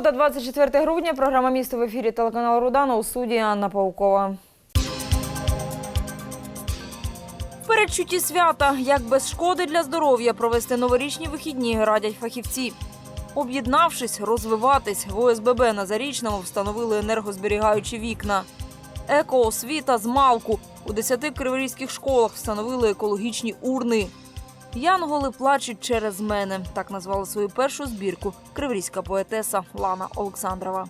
Субота, 24 грудня. Програма місто в ефірі телеканалу Рудана у студії Анна Паукова. Передчутті свята, як без шкоди для здоров'я провести новорічні вихідні, радять фахівці. Об'єднавшись, розвиватись, в ОСББ на Зарічному встановили енергозберігаючі вікна. Екоосвіта з Малку. У 10 криворізьких школах встановили екологічні урни. Янголи плачуть через мене. Так назвала свою першу збірку криворізька поетеса Лана Олександрова.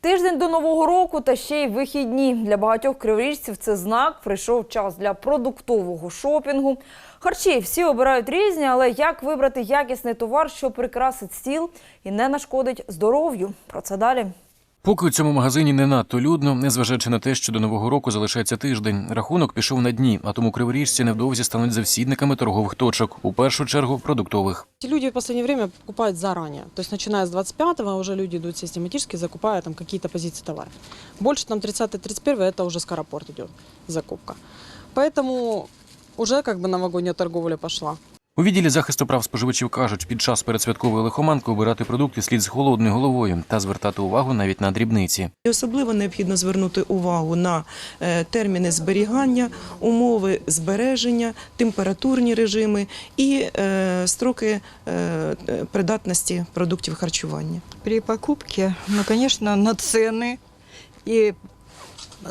Тиждень до нового року та ще й вихідні. Для багатьох криворіжців це знак. Прийшов час для продуктового шопінгу. Харчі всі обирають різні, але як вибрати якісний товар, що прикрасить стіл і не нашкодить здоров'ю? Про це далі. Поки у цьому магазині не надто людно, незважаючи на те, що до нового року залишається тиждень, рахунок пішов на дні, а тому криворіжці невдовзі стануть завсідниками торгових точок, у першу чергу продуктових. Эти Люди в последнее время покупают заранее. То есть начиная с 25-го уже люди идут систематически, закупая там какие-то позиции товаров. Больше там 30-31 это уже скоропорт идет закупка. Поэтому уже как бы новогодняя торговля пошла. У відділі захисту прав споживачів кажуть, під час передсвяткової лихоманки обирати продукти слід з холодною головою та звертати увагу навіть на дрібниці. І Особливо необхідно звернути увагу на е, терміни зберігання, умови збереження, температурні режими і е, строки е, е, придатності продуктів харчування. При покупке, ну, конечно, на цены и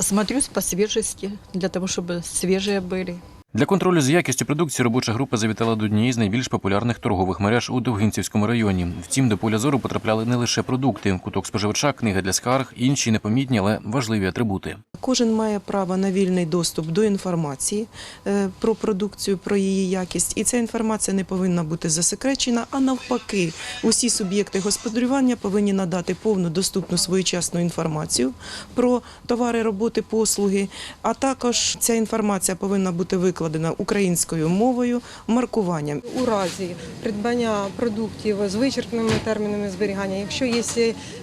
смотрюсь по свежести, для того, чтобы свежие были. Для контролю за якістю продукції робоча група завітала до однієї з найбільш популярних торгових мереж у Довгинцівському районі. Втім, до поля зору потрапляли не лише продукти, куток споживача, книга для скарг, інші непомітні, але важливі атрибути. Кожен має право на вільний доступ до інформації е, про продукцію, про її якість, і ця інформація не повинна бути засекречена. А навпаки, усі суб'єкти господарювання повинні надати повну доступну своєчасну інформацію про товари, роботи, послуги. А також ця інформація повинна бути викладена українською мовою, маркуванням. у разі придбання продуктів з вичерпними термінами зберігання, якщо є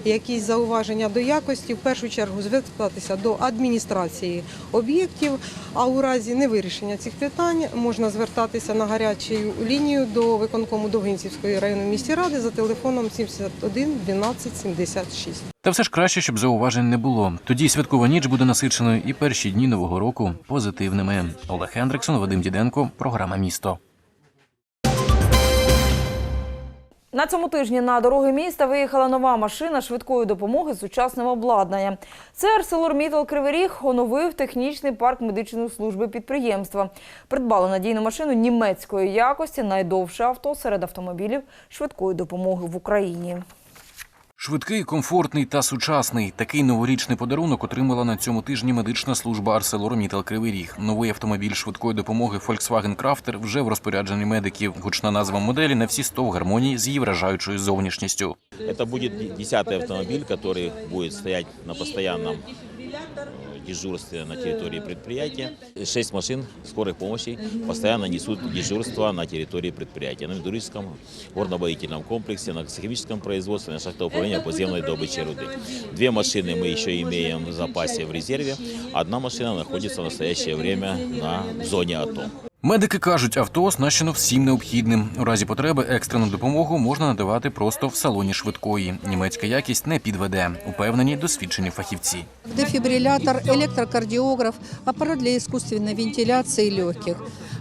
якісь зауваження до якості, в першу чергу звертатися до адміністрації об'єктів. А у разі невирішення цих питань можна звертатися на гарячу лінію до виконкому Довгинцівської районної міської ради за телефоном 71 12 76. Та все ж краще, щоб зауважень не було. Тоді святкова ніч буде насиченою і перші дні нового року позитивними. Олег Хендриксон, Вадим Діденко, програма Місто. На цьому тижні на дороги міста виїхала нова машина швидкої допомоги з сучасним обладнанням. Це ArcelorMittal Кривий Ріг оновив технічний парк медичної служби підприємства. Придбали надійну машину німецької якості, найдовше авто серед автомобілів швидкої допомоги в Україні. Швидкий, комфортний та сучасний. Такий новорічний подарунок отримала на цьому тижні медична служба ArcelorMittal Кривий Ріг. Новий автомобіль швидкої допомоги Volkswagen Crafter вже в розпорядженні медиків. Гучна назва моделі на всі 100 в гармонії з її вражаючою зовнішністю. Это будет десятый автомобиль, который будет стоять на постоянном э, дежурстве на территории предприятия. Шесть машин скорой помощи постоянно несут дежурство на территории предприятия, на металлургическом горно-боительном комплексе, на химическом производстве, на шахтовом управлении подземной добычи руды. Две машины мы еще имеем в запасе в резерве. Одна машина находится в настоящее время на зоне АТО. Медики кажуть, авто оснащено всім необхідним. У разі потреби екстрену допомогу можна надавати просто в салоні швидкої. Німецька якість не підведе, упевнені досвідчені фахівці. дефибриллятор, электрокардиограф, аппарат для искусственной вентиляции легких.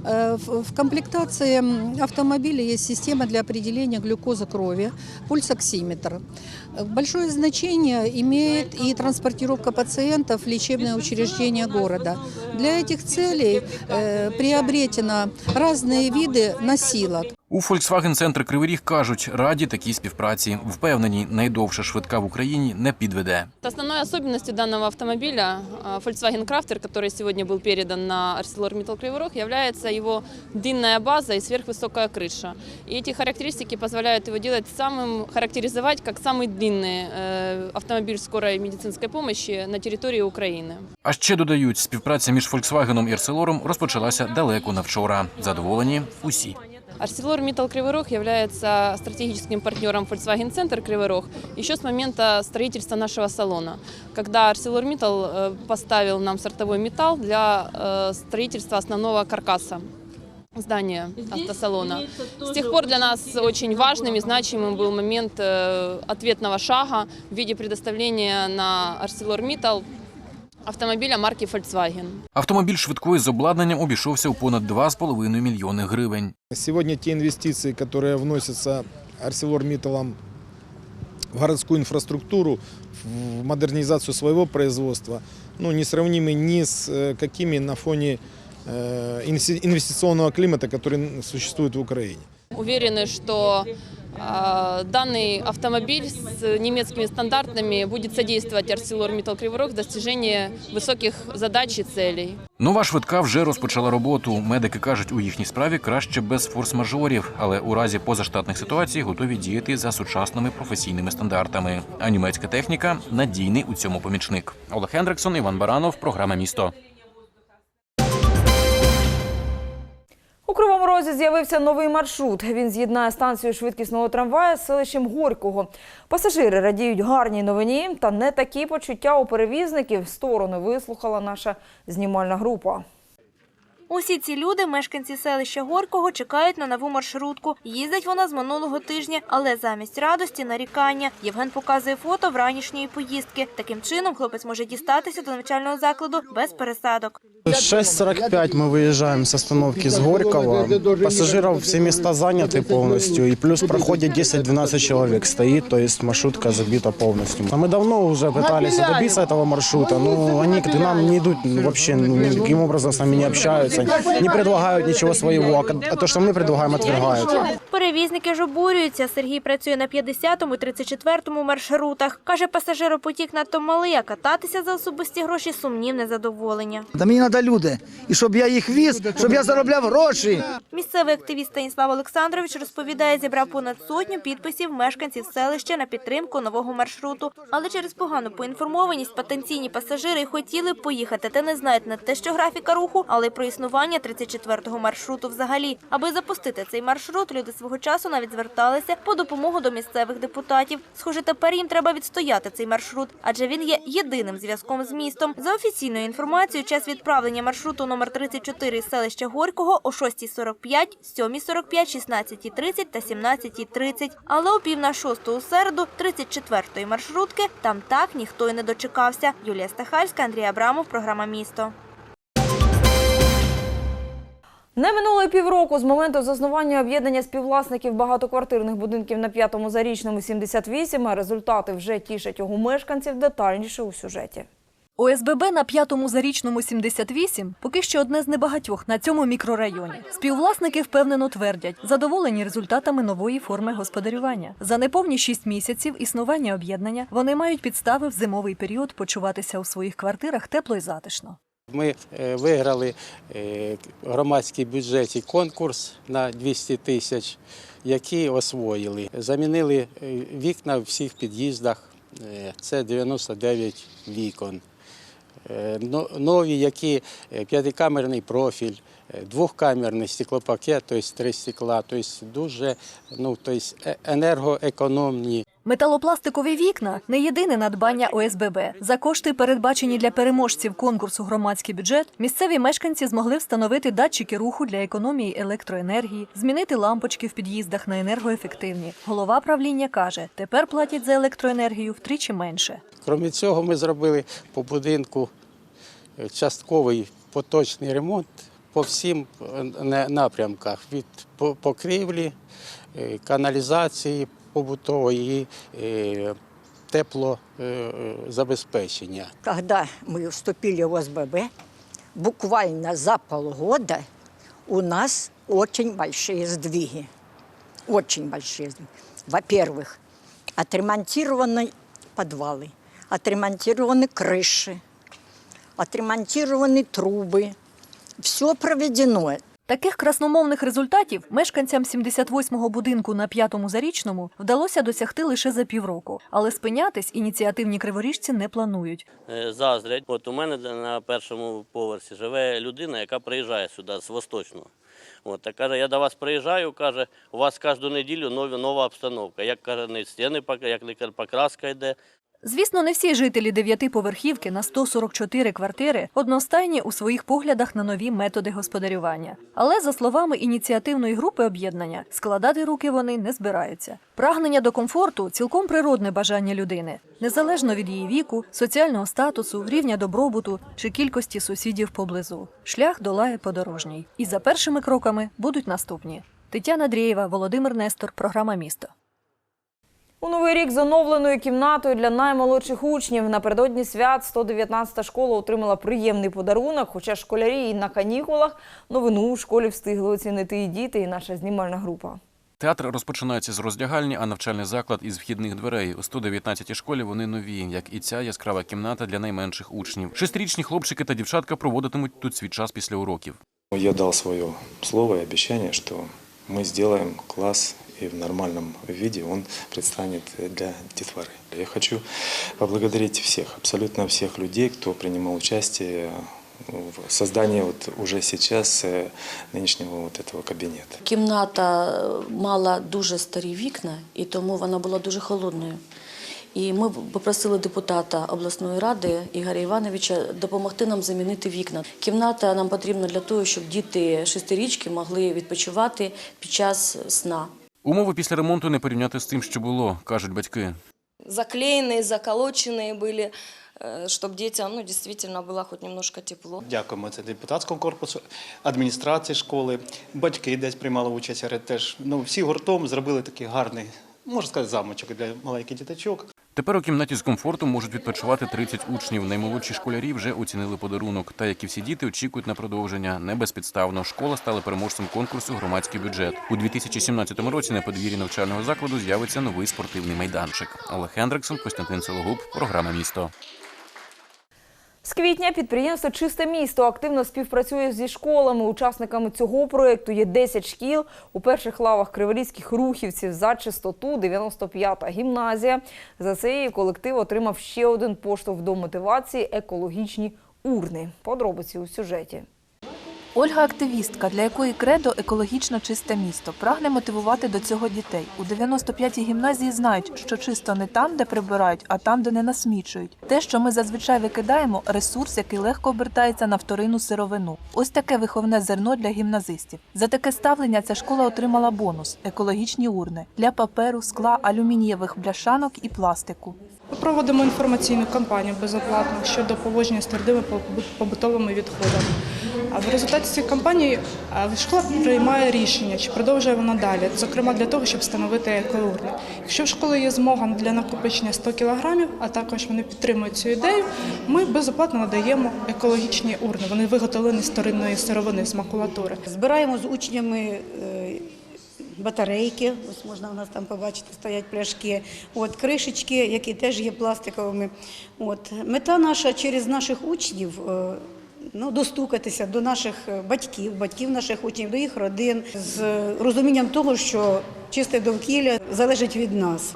Э, В в комплектации м, автомобиля есть система для определения глюкозы крови, пульсоксиметр. Э, Большое значение имеет и транспортировка пациентов в лечебные учреждения города. Для этих целей э, приобретено разные виды носилок. У Volkswagen Центр Кривий Ріг кажуть, раді такій співпраці. Впевнені, найдовша швидка в Україні не підведе. Основной особенностью данного автомобиля а, Volkswagen Crafter, который сегодня был передан на ArcelorMittal Кривой Рог, является его длинная база и сверхвысокая крыша. И эти характеристики позволяют его делать самым, характеризовать как самый длинный э, автомобиль скорой медицинской помощи на территории Украины. А ще додають, співпраця між Volkswagen і Арселором розпочалася далеко на вчора. Задоволені усі. ArcelorMittal Кривой Рог является стратегическим партнером Volkswagen Center Кривой Рог еще с момента строительства нашего салона, когда ArcelorMittal э, поставил нам сортовой металл для э, строительства основного каркаса здания автосалона. С тех пор для нас очень важным и значимым был момент э, ответного шага в виде предоставления на ArcelorMittal автомобиля марки Volkswagen. Автомобіль швидкої з обладнанням обійшовся у понад 2,5 мільйони гривень. Сегодня те инвестиции, которые вносятся ArcelorMittal в городскую инфраструктуру, в модернизацию своего производства, ну, несравнимы ни с э, какими на фоне э, инвести- инвестиционного климата, который существует в Украине. Уверены, что э, данный автомобиль с немецкими стандартами будет содействовать ArcelorMittal Кривой Рог в достижении высоких задач и целей. Нова швидка вже розпочала роботу. Медики кажуть, у їхній справі краще без форс-мажорів, але у разі позаштатних ситуацій готові діяти за сучасними професійними стандартами. А німецька техніка надійний у цьому помічник. Олег Хендриксон, Іван Баранов, програма місто. Кривому Розі з'явився новий маршрут. Він з'єднає станцію швидкісного трамвая з селищем Горького. Пасажири радіють гарній новині, та не такі почуття у перевізників сторони вислухала наша знімальна група. Усі ці люди, мешканці селища Горького, чекають на нову маршрутку. Їздить вона з минулого тижня, але замість радості нарікання. Євген показує фото вранішньої поїздки. Таким чином хлопець може дістатися до навчального закладу без пересадок. 6.45 мы выезжаем с остановки с Горького. Пассажиров все места заняты полностью. И плюс проходит 10-12 человек стоит, то есть маршрутка забита полностью. А мы давно уже пытались добиться этого маршрута, но они к нам не идут вообще, ну, никаким образом с нами не общаются, не предлагают ничего своего. А то, что мы предлагаем, отвергают. Перевізники ж обурюються. Сергій працює на 50-му і 34-му маршрутах. Каже, пасажиропотік надто малий, а кататися за особисті гроші сумнівне задоволення. Та мені треба люди. І щоб я їх віз, щоб я заробляв гроші. Місцевий активіст Станіслав Олександрович розповідає, зібрав понад сотню підписів мешканців селища на підтримку нового маршруту. Але через погану поінформованість потенційні пасажири хотіли поїхати, та не знають не те, що графіка руху, але й про існування 34-го маршруту взагалі. Аби запустити цей маршрут, люди свого часу навіть зверталися по допомогу до місцевих депутатів. Схоже, тепер їм треба відстояти цей маршрут, адже він є єдиним зв'язком з містом. За офіційною інформацією, час відправлення маршруту номер 34 із селища Горького о 6.45, 7.45, 16.30 та 17.30. Але о пів на шосту у середу 34-ї маршрутки там так ніхто й не дочекався. Юлія Стахальська, Андрій Абрамов, програма «Місто». Не минуло півроку з моменту заснування об'єднання співвласників багатоквартирних будинків на п'ятому зарічному 78, а результати вже тішать його мешканців детальніше у сюжеті. ОСББ на п'ятому зарічному 78 поки що одне з небагатьох на цьому мікрорайоні. Співвласники впевнено твердять, задоволені результатами нової форми господарювання. За неповні шість місяців існування об'єднання вони мають підстави в зимовий період почуватися у своїх квартирах тепло й затишно. Ми е, виграли е, громадський бюджеті конкурс на 200 тисяч, який освоїли. Замінили е, вікна в всіх під'їздах. Це 99 вікон. Нові, які п'ятикамерний профіль, двохкамерний стеклопакет, тобто три стекла, тобто дуже ну, тобто енергоекономні. Металопластикові вікна не єдине надбання ОСББ. За кошти, передбачені для переможців конкурсу громадський бюджет, місцеві мешканці змогли встановити датчики руху для економії електроенергії, змінити лампочки в під'їздах на енергоефективні. Голова правління каже, тепер платять за електроенергію втричі менше. Крім цього, ми зробили по будинку е, частковий поточний ремонт по всім е, напрямках від по- покрівлі, е, каналізації побутової і е, теплозабезпечення. Когда мы вступили в ОСББ, буквально за полгода у нас очень большие сдвиги. Очень большие сдвиги. Во-первых, отремонтированы подвалы, отремонтированы крыши, отремонтированы трубы. Все проведено. Таких красномовних результатів мешканцям 78-го будинку на п'ятому зарічному вдалося досягти лише за півроку, але спинятись ініціативні криворіжці не планують. Е, заздрять. От у мене на першому поверсі живе людина, яка приїжджає сюди з Восточного. От, та каже, я до вас приїжджаю, каже, у вас кожну неділю нова обстановка. Як каже, не стіни, як не покраска йде. Звісно, не всі жителі дев'ятиповерхівки на 144 квартири одностайні у своїх поглядах на нові методи господарювання. Але за словами ініціативної групи об'єднання, складати руки вони не збираються. Прагнення до комфорту цілком природне бажання людини, незалежно від її віку, соціального статусу, рівня добробуту чи кількості сусідів поблизу. Шлях долає подорожній. І за першими кроками будуть наступні. Тетяна Дрєєва, Володимир Нестор, програма Місто. У новий рік з оновленою кімнатою для наймолодших учнів напередодні свят 119-та школа отримала приємний подарунок. Хоча школярі і на канікулах новину у школі встигли оцінити і діти, і наша знімальна група. Театр розпочинається з роздягальні, а навчальний заклад із вхідних дверей. У 119-й школі вони нові, як і ця яскрава кімната для найменших учнів. Шестирічні хлопчики та дівчатка проводитимуть тут свій час після уроків. Я дал свое слово и обещание, что мы сделаем класс и в нормальном виде он предстанет для детворы. Я хочу поблагодарить всех, абсолютно всех людей, кто принимал участие в создании вот уже сейчас э, нынешнего вот этого кабинета. Кімната е, мала дуже старі вікна, і тому вона була дуже холодною. І ми попросили депутата обласної ради Ігоря Івановича допомогти нам замінити вікна. Кімната нам потрібна для того, щоб діти шестирічки могли відпочивати під час сна. Умови після ремонту не порівняти з тим, що було, кажуть батьки. заклеенные, заколоченные были, чтобы детям ну, действительно было хоть немножко тепло. Дякуємо це депутатському корпусу, адміністрації школи, батьки десь приймали участь, але теж ну, всі гуртом зробили такий гарний, можна сказати, замочок для маленьких діточок. Тепер у кімнаті з комфортом можуть відпочивати 30 учнів. Наймолодші школярі вже оцінили подарунок. Та як і всі діти очікують на продовження. Не безпідставно. Школа стала переможцем конкурсу Громадський бюджет. У 2017 році на подвір'ї навчального закладу з'явиться новий спортивний майданчик. Олег Хендриксон, Костянтин Сологуб, програма місто. З квітня підприємство Чисте місто активно співпрацює зі школами. Учасниками цього проєкту є 10 шкіл. У перших лавах криворізьких рухівців за чистоту 95-та гімназія. За це колектив отримав ще один поштовх до мотивації екологічні урни. Подробиці у сюжеті. Ольга активістка, для якої кредо екологічно чисте місто, прагне мотивувати до цього дітей. У 95-й гімназії знають, що чисто не там, де прибирають, а там, де не насмічують. Те, що ми зазвичай викидаємо, ресурс, який легко обертається на вторинну сировину. Ось таке виховне зерно для гімназистів. За таке ставлення ця школа отримала бонус екологічні урни для паперу, скла, алюмінієвих бляшанок і пластику. Ми проводимо інформаційну кампанію безоплатно щодо поводження з твердими побутовими відходами. В результаті цієї кампанії а, школа приймає рішення, чи продовжує вона далі, зокрема для того, щоб встановити екоурни. Якщо в школи є змога для накопичення 100 кілограмів, а також вони підтримують цю ідею, ми безоплатно надаємо екологічні урни. Вони виготовлені з вторинної сировини, з макулатури. Збираємо з учнями е, батарейки, ось можна у нас там побачити, стоять пляшки, от, кришечки, які теж є пластиковими. От. Мета наша через наших учнів е, ну, достукатися до наших е, батьків, батьків наших учнів, до їх родин, з розумінням того, що чисте довкілля залежить від нас.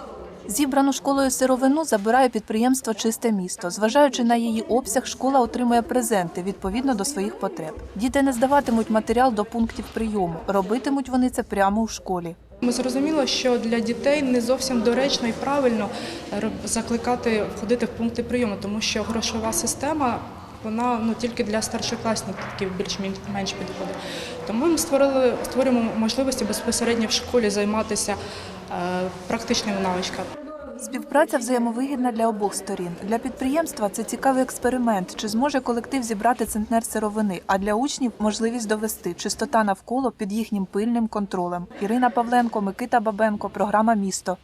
Зібрану школою сировину забирає підприємство Чисте місто. Зважаючи на її обсяг, школа отримує презенти відповідно до своїх потреб. Діти не здаватимуть матеріал до пунктів прийому. Робитимуть вони це прямо у школі. Ми зрозуміли, що для дітей не зовсім доречно і правильно роб- закликати входити в пункти прийому, тому що грошова система. Вона ну тільки для старшокласників більш-менш підходить. Тому ми створили створюємо можливості безпосередньо в школі займатися е, практичними навичками. Співпраця взаємовигідна для обох сторін. Для підприємства це цікавий експеримент, чи зможе колектив зібрати центнер сировини, а для учнів можливість довести чистота навколо під їхнім пильним контролем. Ірина Павленко, Микита Бабенко, програма Місто.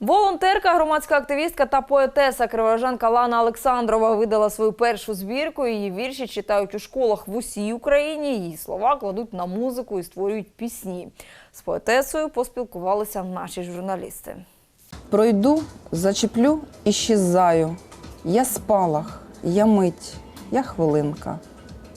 Волонтерка, громадська активістка та поетеса криворожанка Лана Олександрова видала свою першу збірку. Її вірші читають у школах в усій Україні. Її слова кладуть на музику і створюють пісні. З поетесою поспілкувалися наші журналісти. Пройду, зачеплю і щезаю. Я спалах, я мить, я хвилинка.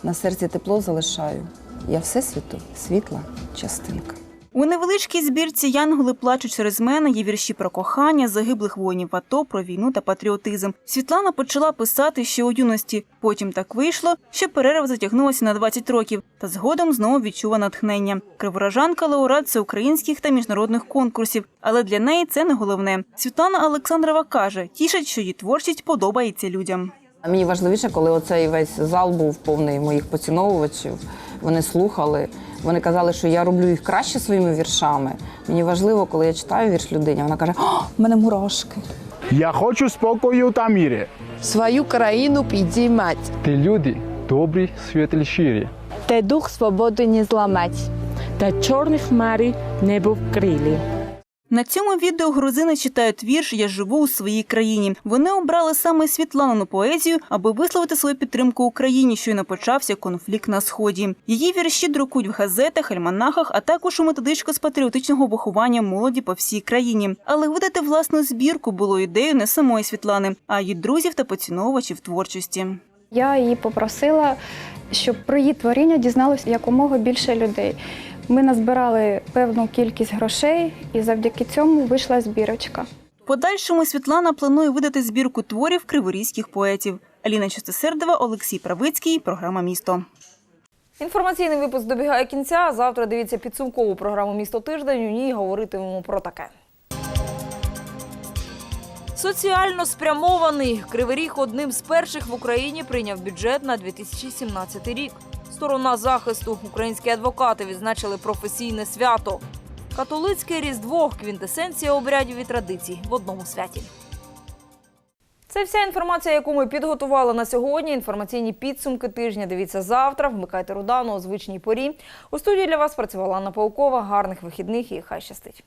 На серці тепло залишаю. Я всесвіту світла частинка. У невеличкій збірці Янголи плачуть через мене є вірші про кохання, загиблих воїнів АТО, про війну та патріотизм. Світлана почала писати ще у юності. Потім так вийшло, що перерва затягнулася на 20 років, та згодом знову відчула натхнення. Криворожанка лауреат всеукраїнських та міжнародних конкурсів, але для неї це не головне. Світлана Олександрова каже, тішить, що її творчість подобається людям. Мені важливіше, коли оцей весь зал був повний моїх поціновувачів. Вони слухали, вони казали, що я роблю їх краще своїми віршами. Мені важливо, коли я читаю вірш людині, вона каже: О, в мене мурашки. Я хочу спокою та мірі. Свою країну підіймать. Ти люди добрі, світлі, щирі. Та дух свободи не зламать. Та чорні хмари небо вкрилі. На цьому відео грузини читають вірш Я живу у своїй країні. Вони обрали саме Світлану поезію, аби висловити свою підтримку Україні, щойно почався конфлікт на сході. Її вірші друкують в газетах, альманахах, а також у методичку з патріотичного виховання молоді по всій країні. Але видати власну збірку було ідеєю не самої Світлани, а її друзів та поціновувачів творчості. Я її попросила, щоб про її творіння дізналося якомога більше людей. Ми назбирали певну кількість грошей, і завдяки цьому вийшла збірочка. Подальшому Світлана планує видати збірку творів криворізьких поетів. Аліна Чистосердова, Олексій Правицький, програма Місто. Інформаційний випуск добігає кінця. Завтра дивіться підсумкову програму Місто тиждень. У ній говоритимемо про таке. Соціально спрямований Кривий Ріг одним з перших в Україні прийняв бюджет на 2017 рік. Сторона захисту українські адвокати відзначили професійне свято. Католицьке різдво квінтесенція обрядів і традицій в одному святі. Це вся інформація, яку ми підготували на сьогодні. Інформаційні підсумки тижня. Дивіться завтра. Вмикайте Рудану у звичній порі. У студії для вас працювала Анна Паукова. Гарних вихідних і хай щастить.